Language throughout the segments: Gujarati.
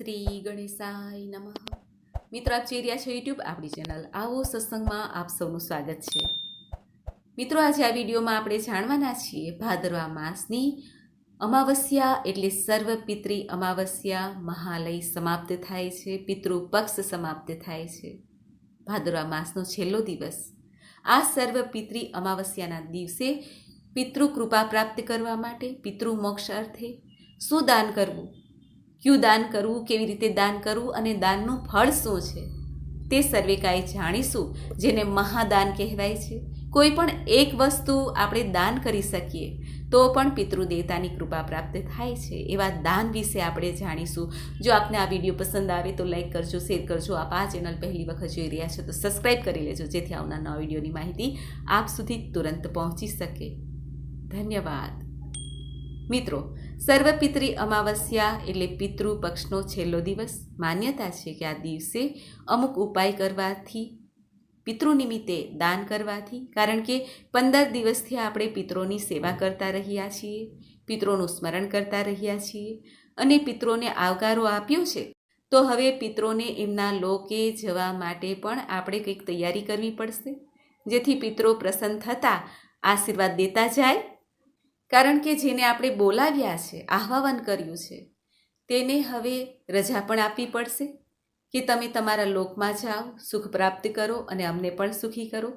શ્રી ગણેશાય નમઃ. મિત્રો, આપ જોઈ છો યુટ્યુબ આપણી ચેનલ આવો સત્સંગમાં આપ સૌનું સ્વાગત છે. મિત્રો, આજે આ વિડીયોમાં આપણે જાણવાના છીએ ભાદરવા માસની અમાવસ્યા એટલે સર્વ અમાવસ્યા મહાલય સમાપ્ત થાય છે પિતૃ પક્ષ સમાપ્ત થાય છે. ભાદરવા માસનો છેલ્લો દિવસ. આ સર્વ અમાવસ્યાના દિવસે પિતૃ કૃપા પ્રાપ્ત કરવા માટે પિતૃ મોક્ષ અર્થે શું દાન કરવું. કયું દાન કરવું, કેવી રીતે દાન કરવું અને દાનનું ફળ શું છે? તે સર્વે કાંઈ જાણીશું, જેને મહાદાન કહેવાય છે. કોઈ પણ એક વસ્તુ આપણે દાન કરી શકીએ, તો પણ પિતૃદેવતાની કૃપા પ્રાપ્ત થાય છે. એવા દાન વિશે આપણે જાણીશું. જો આપને આ વીડિયો પસંદ આવે તો લાઈક કરજો, શેર કરજો. આપ આ ચેનલ પહેલી વખત જોઈ રહ્યા છો તો સબસ્ક્રાઈબ કરી લેજો, જેથી આવનાર નવા વિડીયોની માહિતી આપ સુધી તુરંત પહોંચી શકે. ધન્યવાદ. મિત્રો સર્વપિતરી અમાવસ્યા એટલે પિતૃ પક્ષનો છેલ્લો દિવસ. માન્યતા છે કે આ દિવસે અમુક ઉપાય કરવાથી, પિતૃ નિમિત્તે દાન કરવાથી, કારણ કે પંદર દિવસથી આપણે પિતૃની સેવા કરતા રહ્યા છીએ, પિતૃનું સ્મરણ કરતા રહ્યા છીએ અને પિતૃને આવકારો આપ્યો છે, તો હવે પિત્રોને એમના લોકે જવા માટે પણ આપણે કંઈક તૈયારી કરવી પડશે. જેથી પિત્રો પ્રસન્ન થતાં આશીર્વાદ દેતા જાય કારણ કે જેને આપણે બોલાવ્યા છે, આહ્વાન કર્યું છે, તેને હવે રજા પણ આપવી પડશે કે તમે તમારા લોકમાં જાઓ, સુખ પ્રાપ્ત કરો અને અમને પણ સુખી કરો.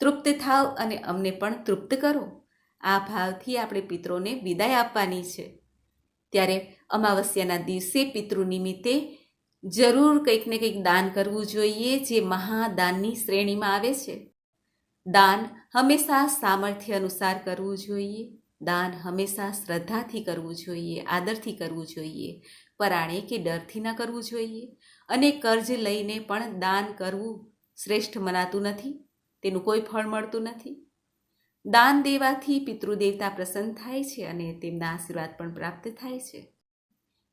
તૃપ્ત થાવ અને અમને પણ તૃપ્ત કરો. આ ભાવથી આપણે પિત્રોને વિદાય આપવાની છે. ત્યારે અમાવસ્યાના દિવસે પિતૃ નિમિત્તે જરૂર કંઈક ને કંઈક દાન કરવું જોઈએ જે મહાદાનની શ્રેણીમાં આવે છે. દાન હંમેશા સામર્થ્ય અનુસાર કરવું જોઈએ. દાન હંમેશા શ્રદ્ધાથી કરવું જોઈએ, આદરથી કરવું જોઈએ, પરાણે કે ડરથી ન કરવું જોઈએ અને કર્જ લઈને પણ દાન કરવું શ્રેષ્ઠ મનાતું નથી, તેનું કોઈ ફળ મળતું નથી. દાન દેવાથી પિતૃદેવતા પ્રસન્ન થાય છે અને તેમના આશીર્વાદ પણ પ્રાપ્ત થાય છે.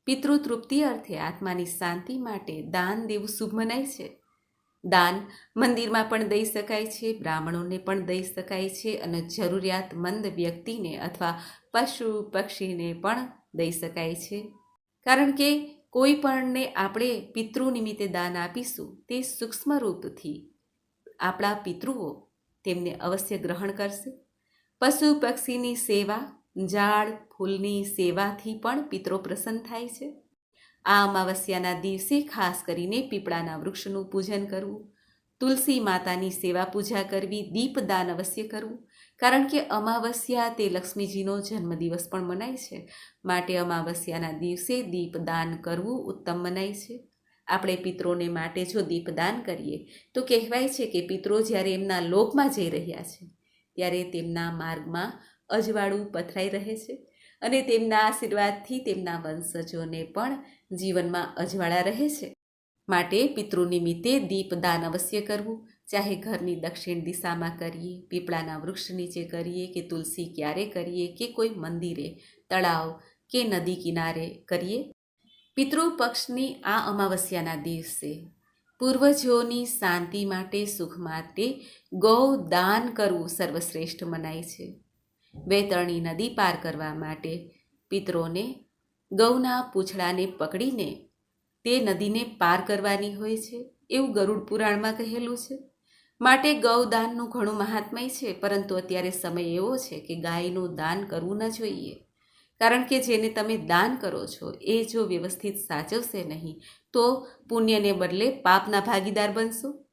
પિતૃ તૃપ્તિ અર્થે આત્માની શાંતિ માટે દાન દેવું શુભ મનાય છે. દાન મંદિરમાં પણ દઈ શકાય છે, બ્રાહ્મણોને પણ દઈ શકાય છે અને જરૂરિયાતમંદ વ્યક્તિને અથવા પશુ પક્ષીને પણ દઈ શકાય છે. કારણ કે કોઈ પણને આપણે પિતૃ નિમિત્તે દાન આપીશું તે સૂક્ષ્મ રૂપથી આપણા પિતૃઓ તેમને અવશ્ય ગ્રહણ કરશે. પશુ પક્ષીની સેવા, ઝાડ, ફૂલની સેવાથી પણ પિતૃ પ્રસન્ન થાય છે. આ અમાવસ્યાના દિવસે ખાસ કરીને પીપળાના વૃક્ષનું પૂજન કરવું, તુલસી માતાની સેવા પૂજા કરવી દીપદાન અવશ્ય કરવું, કારણ કે અમાવસ્યા તે લક્ષ્મીજીનો જન્મદિવસ પણ મનાય છે. માટે અમાવસ્યાના દિવસે દીપદાન કરવું ઉત્તમ મનાય છે. આપણે પિત્રોને માટે જો દીપદાન કરીએ, તો કહેવાય છે કે પિત્રો જ્યારે એમના લોકમાં જઈ રહ્યા છે, ત્યારે તેમના માર્ગમાં અજવાળું પથરાઈ રહે છે. અને તેમના આશીર્વાદથી તેમના વંશજોને પણ જીવનમાં અજવાળા રહે છે. માટે પિતૃ નિમિત્તે દીપદાન અવશ્ય કરવું. ચાહે ઘરની દક્ષિણ દિશામાં કરીએ, પીપળાના વૃક્ષ નીચે કરીએ, કે તુલસી ક્યારે કરીએ, કે કોઈ મંદિરે, તળાવ કે નદી કિનારે કરીએ. પિતૃ પક્ષની આ અમાવસ્યાના દિવસે પૂર્વજોની શાંતિ માટે, સુખ માટે ગૌ દાન કરવું સર્વશ્રેષ્ઠ મનાય છે. વેતરણી નદી પાર કરવા માટે પિતરોને, ગૌના પૂંછડાને પકડીને તે નદીને પાર કરવાની હોય છે, એવું ગરુડ પુરાણમાં કહેલું છે. માટે ગૌદાનનું ઘણું મહાત્મય છે, પરંતુ અત્યારે સમય એવો છે કે ગાયનું દાન કરવું ન જોઈએ. કારણ કે જેને તમે દાન કરો છો, એ જો વ્યવસ્થિત સાચવશે નહીં, તો પુણ્યને બદલે પાપના ભાગીદાર બનશો.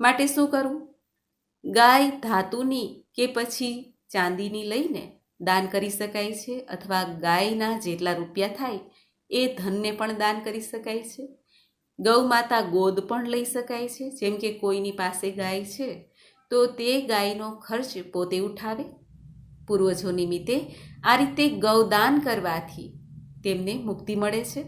માટે શું કરવું ગાય, ધાતુની કે પછી ચાંદીની લઈને દાન કરી શકાય છે અથવા ગાયના જેટલા રૂપિયા થાય એ ધનને પણ દાન કરી શકાય છે. ગૌ માતા ગોદ પણ લઈ શકાય છે. જેમ કે કોઈની પાસે ગાય છે તો તે ગાયનો ખર્ચ પોતે ઉઠાવે. પૂર્વજો નિમિત્તે આ રીતે ગૌદાન કરવાથી તેમને મુક્તિ મળે છે.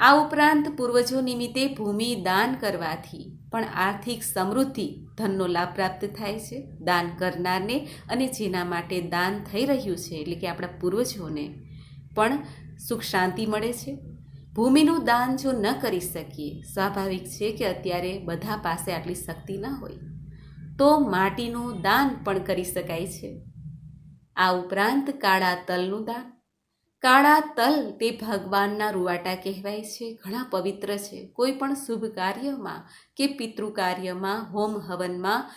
આ ઉપરાંત પૂર્વજો નિમિત્તે ભૂમિ દાન કરવાથી પણ આર્થિક સમૃદ્ધિ ધનનો લાભ પ્રાપ્ત થાય છે, દાન કરનારને અને જેના માટે દાન થઈ રહ્યું છે, એટલે કે આપણા પૂર્વજોને પણ સુખ શાંતિ મળે છે. ભૂમિનું દાન જો ન કરી શકીએ, સ્વાભાવિક છે કે અત્યારે બધા પાસે આટલી શક્તિ ન હોય. તો માટીનું દાન પણ કરી શકાય છે. આ ઉપરાંત કાળા તલનું દાન. કાળા તલ તે ભગવાનના રૂવાટા કહેવાય છે, ઘણા પવિત્ર છે. કોઈ પણ શુભ કાર્યમાં કે પિતૃ કાર્યમાં હોમ હવનમાં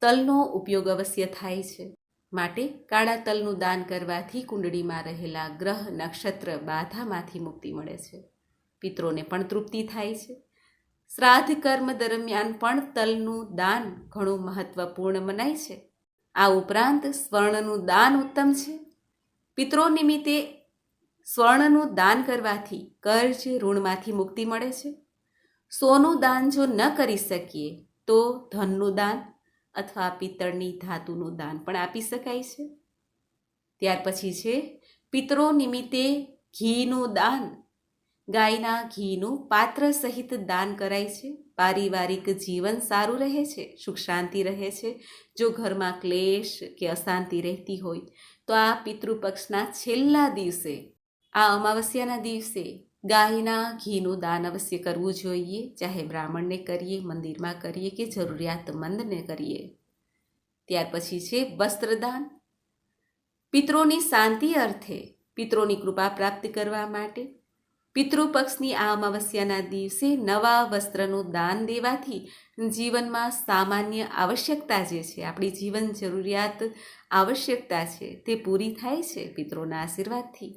તલનો ઉપયોગ અવશ્ય થાય છે. માટે કાળા તલનું દાન કરવાથી કુંડળીમાં રહેલા ગ્રહ, નક્ષત્ર, બાધામાંથી મુક્તિ મળે છે. પિત્રોને પણ તૃપ્તિ થાય છે. શ્રાદ્ધ કર્મ દરમિયાન પણ તલનું દાન ઘણું મહત્વપૂર્ણ મનાય છે. આ ઉપરાંત સ્વર્ણનું દાન ઉત્તમ છે. પિત્રો નિમિત્તે સ્વર્ણનું દાન કરવાથી કર્જ ઋણમાંથી મુક્તિ મળે છે. સોનું દાન જો ન કરી શકીએ, તો ધનનું દાન અથવા પિત્તળની ધાતુનું દાન પણ આપી શકાય છે. ત્યાર પછી છે, પિતરો નિમિત્તે ઘીનું દાન. ગાયના ઘીનું પાત્ર સહિત દાન કરાય છે. પારિવારિક જીવન સારું રહે છે, સુખ શાંતિ રહે છે. જો ઘરમાં ક્લેશ કે અશાંતિ રહેતી હોય, તો આ પિતૃપક્ષના છેલ્લા દિવસે આ અમાવસ્યાના દિવસે ગાયના ઘીનું દાન અવશ્ય કરવું જોઈએ. ચાહે બ્રાહ્મણને કરીએ, મંદિરમાં કરીએ કે જરૂરિયાતમંદને કરીએ. ત્યાર પછી છે વસ્ત્રદાન. પિત્રોની શાંતિ અર્થે પિત્રોની કૃપા પ્રાપ્ત કરવા માટે પિતૃપક્ષની આ અમાવસ્યાના દિવસે નવા વસ્ત્રનું દાન દેવાથી જીવનમાં સામાન્ય આવશ્યકતા જે છે, આપણી જીવન જરૂરિયાત આવશ્યકતા છે, તે પૂરી થાય છે પિત્રોના આશીર્વાદથી.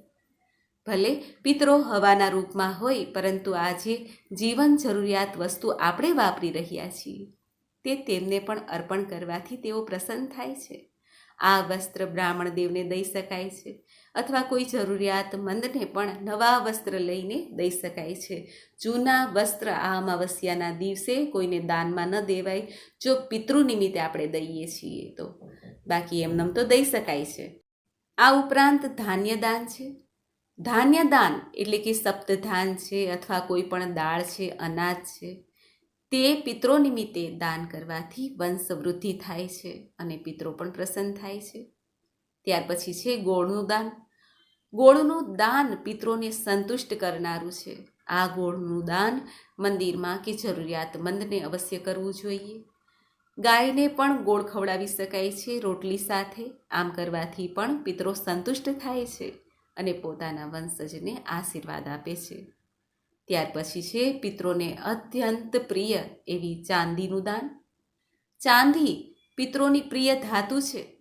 ભલે પિતરો હવાના રૂપમાં હોય, પરંતુ આજે જીવન જરૂરિયાત વસ્તુ આપણે વાપરી રહ્યા છીએ. તે તેમને પણ અર્પણ કરવાથી તેઓ પ્રસન્ન થાય છે. આ વસ્ત્ર બ્રાહ્મણ દેવને દઈ શકાય છે, અથવા કોઈ જરૂરિયાતમંદને પણ નવા વસ્ત્ર લઈને દઈ શકાય છે. જૂના વસ્ત્ર આ અમાવસ્યાના દિવસે કોઈને દાનમાં ન દેવાય, જો પિતૃ નિમિત્તે આપણે દઈએ છીએ તો. બાકી એમનેમ તો દઈ શકાય છે. આ ઉપરાંત ધાન્ય દાન છે. ધાન્ય દાન એટલે કે સપ્તધાન છે અથવા કોઈ પણ દાળ છે, અનાજ છે, તે પિત્રો નિમિત્તે દાન કરવાથી વંશ વૃદ્ધિ થાય છે અને પિત્રો પણ પ્રસન્ન થાય છે. ત્યાર પછી છે ગોળનું દાન. ગોળનું દાન પિત્રોને સંતુષ્ટ કરનારું છે. આ ગોળનું દાન મંદિરમાં કે જરૂરિયાતમંદને અવશ્ય કરવું જોઈએ. ગાયને પણ ગોળ ખવડાવી શકાય છે રોટલી સાથે. આમ કરવાથી પણ પિત્રો સંતુષ્ટ થાય છે. અને પોતાના વંશજને આશીર્વાદ આપે છે. ત્યાર પછી છે પિત્રોને અત્યંત પ્રિય એવી ચાંદીનું દાન. ચાંદી પિત્રોની પ્રિય ધાતુ છે.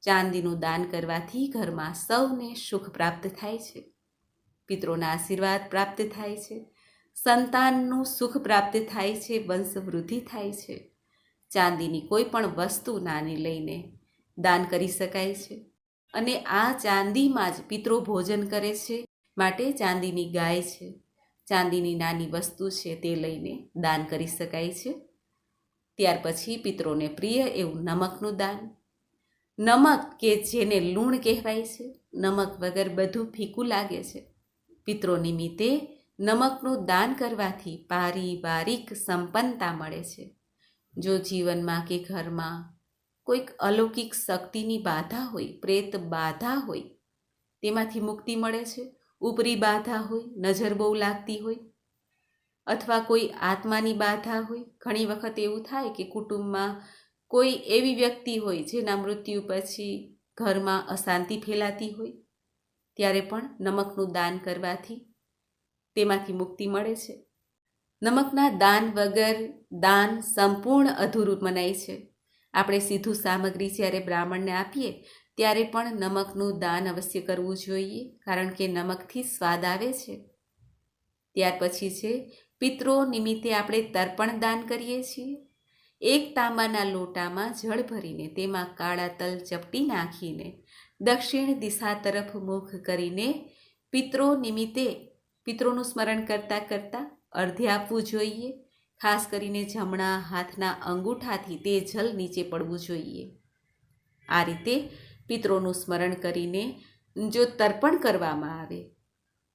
ચાંદીનું દાન કરવાથી ઘરમાં સૌને સુખ પ્રાપ્ત થાય છે. પિત્રોના આશીર્વાદ પ્રાપ્ત થાય છે. સંતાનનું સુખ પ્રાપ્ત થાય છે વંશ વૃદ્ધિ થાય છે. ચાંદીની કોઈ પણ વસ્તુ નાની લઈને દાન કરી શકાય છે. અને આ ચાંદીમાં જ પિત્રો ભોજન કરે છે, માટે ચાંદીની ગાય છે. ચાંદીની નાની વસ્તુ છે તે લઈને દાન કરી શકાય છે. ત્યાર પછી પિત્રોને પ્રિય એવું નમકનું દાન. નમક કે જેને લૂણ કહેવાય છે, નમક વગર બધું ફીકું લાગે છે. પિત્રો નિમિત્તે નમકનું દાન કરવાથી પારિવારિક સંપન્નતા મળે છે. જો જીવનમાં કે ઘરમાં કોઈક અલૌકિક શક્તિની બાધા હોય, પ્રેત બાધા હોય, તેમાંથી મુક્તિ મળે છે? ઉપરી બાધા હોય, નજર બહુ લાગતી હોય? અથવા કોઈ આત્માની બાધા હોય? ઘણી વખત એવું થાય કે કુટુંબમાં કોઈ એવી વ્યક્તિ હોય જેના મૃત્યુ પછી ઘરમાં અશાંતિ ફેલાતી હોય? ત્યારે પણ નમકનું દાન કરવાથી તેમાંથી મુક્તિ મળે છે. નમકના દાન વગર દાન સંપૂર્ણ અધૂરું મનાય છે. આપણે સીધું સામગ્રી જ્યારે બ્રાહ્મણને આપીએ, ત્યારે પણ નમકનું દાન અવશ્ય કરવું જોઈએ, કારણ કે નમકથી સ્વાદ આવે છે. ત્યાર પછી છે પિત્રો નિમિત્તે આપણે તર્પણ દાન કરીએ છીએ. એક તાંબાના લોટામાં જળ ભરીને તેમાં કાળા તલ ચપટી નાખીને દક્ષિણ દિશા તરફ મુખ કરીને પિત્રો નિમિત્તે પિત્રોનું સ્મરણ કરતાં કરતાં અર્ધે આપવું જોઈએ. ખાસ કરીને જમણા હાથના અંગૂઠાથી તે જલ નીચે પડવું જોઈએ. આ રીતે પિત્રોનું સ્મરણ કરીને જો તર્પણ કરવામાં આવે,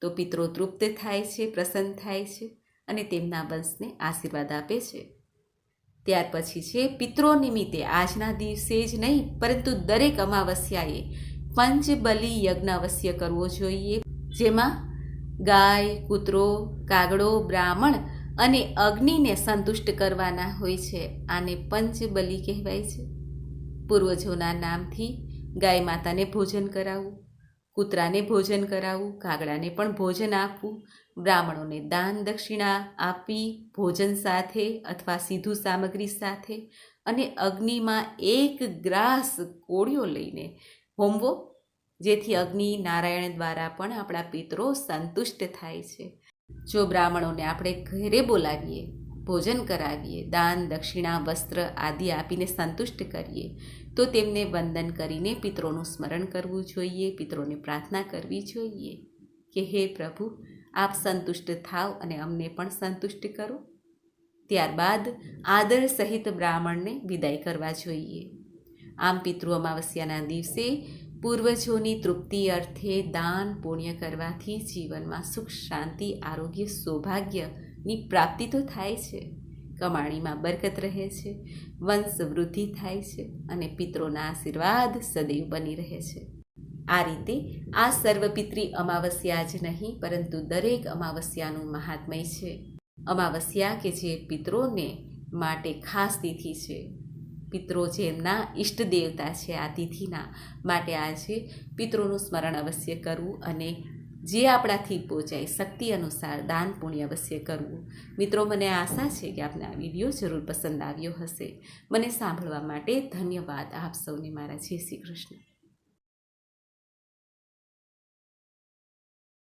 તો પિત્રો તૃપ્ત થાય છે, પ્રસન્ન થાય છે અને તેમના વંશને આશીર્વાદ આપે છે. ત્યાર પછી છે, પિત્રો નિમિત્તે આજના દિવસે જ નહીં, પરંતુ દરેક અમાવસ્યાએ પંચબલી યજ્ઞ અવશ્ય કરવો જોઈએ, જેમાં ગાય, કૂતરો, કાગડો, બ્રાહ્મણ અને અગ્નિને સંતુષ્ટ કરવાના હોય છે, આને પંચબલિ કહેવાય છે. પૂર્વજોના નામથી ગાય માતાને ભોજન કરાવવું કૂતરાને ભોજન કરાવવું કાગડાને પણ ભોજન આપવું, બ્રાહ્મણોને દાન દક્ષિણા આપી, ભોજન સાથે અથવા સીધું સામગ્રી સાથે અને અગ્નિમાં એક ગ્રાસ કોળિયો લઈને હોમવો, જેથી અગ્નિ નારાયણ દ્વારા પણ આપણા પિતરો સંતુષ્ટ થાય છે. જો બ્રાહ્મણોને આપણે ઘરે બોલાવીએ, ભોજન કરાવીએ, દાન, દક્ષિણા, વસ્ત્ર આદિ આપીને સંતુષ્ટ કરીએ, તો તેમને વંદન કરીને પિત્રોનું સ્મરણ કરવું જોઈએ, પિત્રોને પ્રાર્થના કરવી જોઈએ કે, હે પ્રભુ, આપ સંતુષ્ટ થાવ અને અમને પણ સંતુષ્ટ કરો. ત્યારબાદ આદર સહિત બ્રાહ્મણને વિદાય કરવા જોઈએ. આમ પિતૃ અમાવસ્યાના દિવસે પૂર્વજોની તૃપ્તિ અર્થે દાન પુણ્ય કરવાથી જીવનમાં સુખ, શાંતિ, આરોગ્ય, સૌભાગ્યની પ્રાપ્તિ તો થાય છે. કમાણીમાં બરકત રહે છે, વંશ વૃદ્ધિ થાય છે અને પિત્રોના આશીર્વાદ સદૈવ બની રહે છે. આ રીતે આ સર્વપિત્રી અમાવસ્યા જ નહીં, પરંતુ દરેક અમાવસ્યાનું મહાત્મય છે. અમાવસ્યા કે જે પિત્રોને માટે ખાસ તિથિ છે. પિતરો જેમના ઈષ્ટ દેવતા છે આ તિથિના માટે આજે પિત્રોનું સ્મરણ અવશ્ય કરવું અને જે આપણાથી પહોંચાય શક્તિ અનુસાર દાન પુણ્ય અવશ્ય કરવું. મિત્રો, મને આશા છે કે આપને આ વીડિયો જરૂર પસંદ આવ્યો હશે. મને સાંભળવા માટે ધન્યવાદ આપ સૌને મારા જય શ્રી કૃષ્ણ.